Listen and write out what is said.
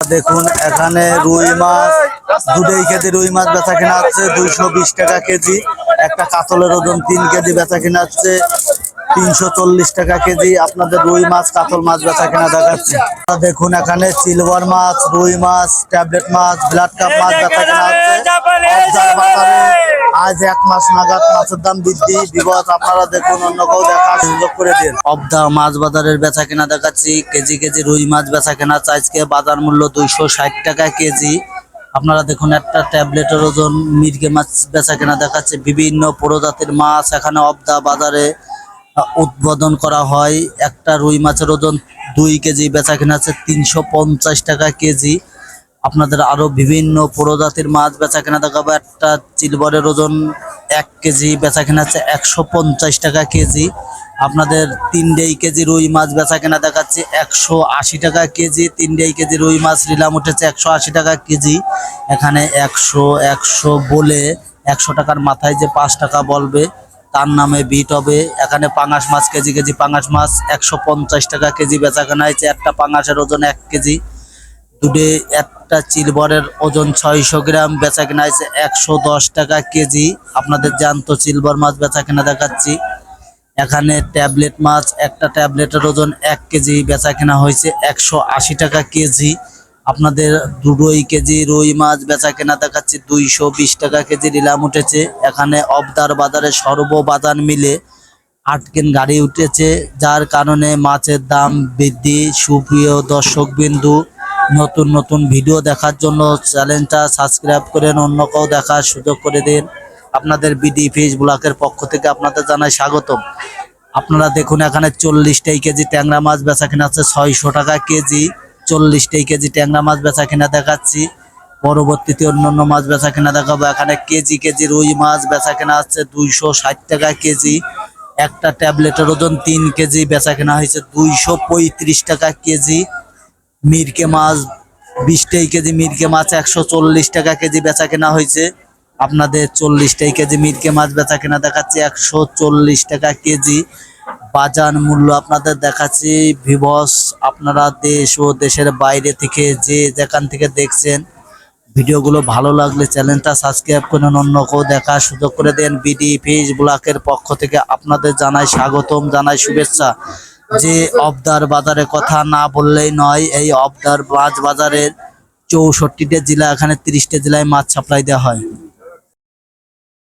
দেখুন, এখানে রুই মাছ, দুটোই কেজি রুই মাছ বেচা কেনা হচ্ছে দুইশো বিশ টাকা কেজি। একটা কাতলের ওজন তিন কেজি বেচা কেনা হচ্ছে। তিনশো চল্লিশ টাকা কেজি আপনাদের রুই মাছ কাতল মাছ বেচা কেনা দেখাচ্ছে। দেখুন এখানে সিলভার মাছ রুই মাছ ট্যাবলেট মাছ ব্লাড কাপ মাছ বেচা কেনা হচ্ছে। আজ এক মাস নাগাদ মাছের দাম বৃদ্ধি। বিগত আপনারা দেখুন অন্য কেউ দেখার সুযোগ করে দিন। অবদা মাছ বাজারের বেচা কেনা দেখাচ্ছি। কেজি কেজি রুই মাছ বেচা কেনা আজকে বাজার মূল্য দুইশো ষাট টাকা কেজি। আপনারা দেখুন একটা ট্যাবলেটের ওজন মির্গে মাছ বেচা কেনা দেখাচ্ছে। বিভিন্ন প্রজাতির মাছ এখানে অবদা বাজারে উদ্বোধন করা হয়। একটা রুই মাছের ওজন দুই কেজি বেচা কেনা আছে তিনশো পঞ্চাশ টাকা কেজি। আপনাদের আরও বিভিন্ন প্রজাতির মাছ বেচা কেনা দেখাবো। একটা চিলবরের ওজন এক কেজি বেচা কেনা আছে একশো পঞ্চাশ টাকা কেজি। আপনাদের তিনটেই কেজি রুই মাছ বেচা কেনা দেখাচ্ছে, একশো আশি টাকা কেজি। তিনটেই কেজি রুই মাছ নিলাম, উঠেছে একশো আশি টাকা কেজি। এখানে একশো একশো বলে একশো টাকার মাথায় যে পাঁচ টাকা বলবে। তার নামে বিট হবে। এখানে পাঙাশ মাছ, কেজি কেজি পাঙাশ মাছ, একশো পঞ্চাশ টাকা কেজি বেচা কেনা হয়েছে। একটা পাঙাশের ওজন এক কেজি। দুটে একটা চিলবরের ওজন ছয়শো গ্রাম বেচা কেনা হয়েছে একশো দশ টাকা কেজি। আপনাদের জ্যান্ত চিলবর মাছ বেচা কেনা দেখাচ্ছি। এখানে ট্যাবলেট মাছ, একটা ট্যাবলেটের ওজন এক কেজি বেচা কেনা হয়েছে একশো আশি টাকা কেজি। আপনাদের দুটোই কেজি রুই মাছ বেচা কেনা দেখাচ্ছি, দুইশো বিশ টাকা কেজি নিলাম উঠেছে। এখানে অবদার বাজারে সর্ববাজার মিলে আটকেন গাড়ি উঠেছে, যার কারণে মাছের দাম বৃদ্ধি। সুপ্রিয় দর্শক বিন্দু নতুন নতুন ভিডিও দেখার জন্য চ্যানেলটা সাবস্ক্রাইব করেন অন্য কেউ দেখার সুযোগ করে দিন। আপনাদের বিডি ফিস ব্লকের পক্ষ থেকে আপনাদের জানাই স্বাগতম। আপনারা দেখুন, এখানে চল্লিশটাই কেজি ট্যাংরা মাছ বেচা কেনা আছে, ছয়শো টাকা কেজি। চল্লিশটাই কেজি ট্যাংরা মাছ বেচা কিনা দেখাচ্ছি। পরবর্তীতে অন্যান্য মাছ বেচা কিনা দেখাবো। এখানে কেজি কেজি রুই মাছ বেচা কেনা আছে দুইশো ষাট টাকা কেজি। একটা ট্যাবলেটের ওজন তিন কেজি, বেচা কেনা হয়েছে দুইশো পঁয়ত্রিশ টাকা কেজি। মিরকে মাছ, বিশটাই কেজি মিরকে মাছ, একশো চল্লিশ টাকা কেজি বেচা কেনা হয়েছে। আপনাদের চল্লিশটাই কেজি মিরকে মাছ বেচা কেনা দেখাচ্ছে, একশো চল্লিশ টাকা কেজি। বাজার মূল্য আপনাদের দেখাচ্ছি। ভিভস আপনারা দেশ ও দেশের বাইরে থেকে যে যেখান থেকে দেখছেন, ভিডিওগুলো ভালো লাগলে চ্যানেলটা সাবস্ক্রাইব করুন অন্য কেউ দেখার সুযোগ করে দেন। বিডি ফেস ব্লকের পক্ষ থেকে আপনাদের জানাই স্বাগতম, জানাই শুভেচ্ছা। যে অবদার বাজারে কথা না বললেই নয়, এই অবদার মাছ বাজারের চৌষট্টিটা জেলা, এখানে তিরিশটা জেলায় মাছ সাপ্লাই দেওয়া হয়।